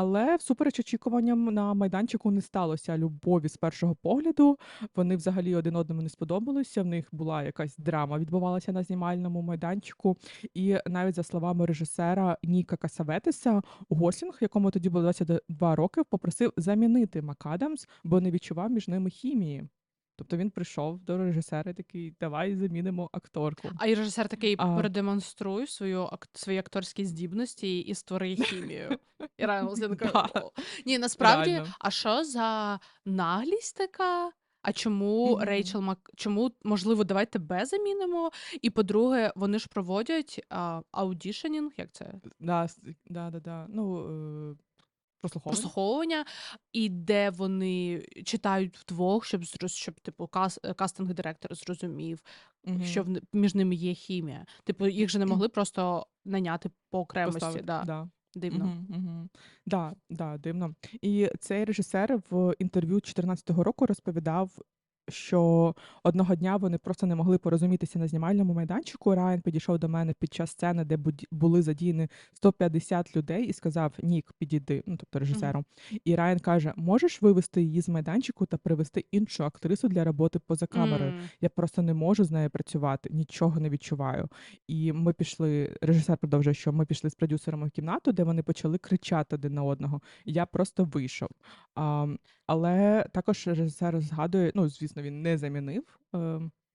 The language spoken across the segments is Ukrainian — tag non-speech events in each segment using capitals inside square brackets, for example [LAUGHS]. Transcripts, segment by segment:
Але всупереч очікуванням на майданчику не сталося любові з першого погляду. Вони взагалі один одному не сподобалися. В них була якась драма, відбувалася на знімальному майданчику. І навіть за словами режисера Ніка Касаветеса, Гослінг, якому тоді було 22 роки, попросив замінити МакАдамс, бо не відчував між ними хімії. Тобто він прийшов до режисера і такий: давай замінимо акторку. А і режисер такий А. продемонструй свою ак- свої акторські здібності і створи хімію. І. [LAUGHS] Ні, насправді, а що за наглість така? А чому. Рейчел Мак... Чому, можливо, давай тебе замінимо? І по-друге, вони ж проводять а, аудішенінг, як це? Да, да, да, да. Ну, е, прослуховування. прослуховування, і де вони читають вдвох, щоб щоб типу кас, кастинг-директор зрозумів, угу. що в, між ними є хімія. Типу, їх же не могли просто наняти по окремості. Поставити, Да. да. Дивно. Угу, угу. Да, да, дивно. І цей режисер в інтерв'ю 14-го року розповідав, що одного дня вони просто не могли порозумітися на знімальному майданчику. Райан підійшов до мене під час сцени, де були задіяні 150 людей, і сказав: Нік, підійди, ну тобто режисеру. І Райан каже: можеш вивести її з майданчику та привести іншу актрису для роботи поза камерою. М. Я просто не можу з нею працювати, нічого не відчуваю. І ми пішли. Режисер продовжує, що ми пішли з продюсерами в кімнату, де вони почали кричати один на одного. Я просто вийшов. А, але також режисер згадує: ну, звісно, він не замінив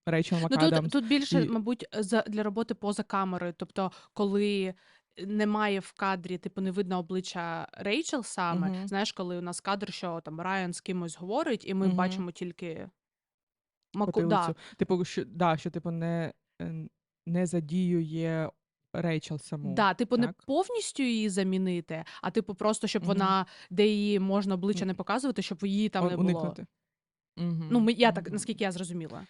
Рейчел Ну тут, тут більше, і- мабуть, за для роботи поза камерою. Тобто, коли немає в кадрі, типу, не видно обличчя Рейчел саме. Мгм. Знаєш, коли у нас кадр, що там Райан з кимось говорить, і ми Мгм. бачимо тільки маку. Да. Типу, що, да, що типу не, не задіює Рейчел саму. Да, типу, не повністю її замінити, а типу, просто щоб Мгм. вона, де її можна обличчя не показувати, щоб її там Он- не було. уникнути. Мгм, Ну, ми, я так, мгм. наскільки я зрозуміла.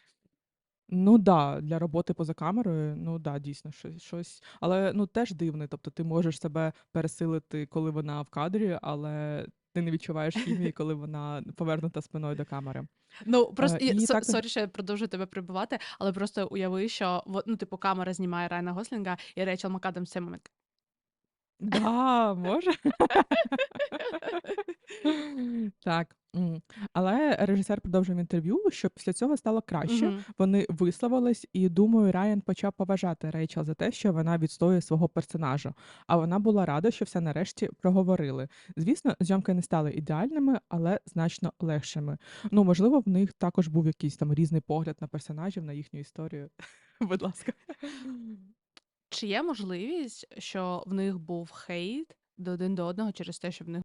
Ну да, для роботи поза камерою, ну да, дійсно, щось, щось. Але ну теж дивне. Тобто ти можеш себе пересилити, коли вона в кадрі, але ти не відчуваєш хімії, [LAUGHS] коли вона повернута спиною до камери. Ну просто Е, і, і со- також- сорі, що я продовжую тебе прибувати, але просто уяви, що во- ну, типу, камера знімає Райана Гослінга, і Рейчел МакАдамс в цей момент. Да, може. [LAUGHS] Так. М. Але режисер продовжив інтерв'ю, що після цього стало краще. Мгм. Вони висловились, і думаю, Райан почав поважати Рейчел за те, що вона відстоює свого персонажа. А вона була рада, що все нарешті проговорили. Звісно, зйомки не стали ідеальними, але значно легшими. Ну, можливо, в них також був якийсь там різний погляд на персонажів, на їхню історію. [LAUGHS] Будь ласка. Чи є можливість, що в них був хейт до один до одного через те, що в них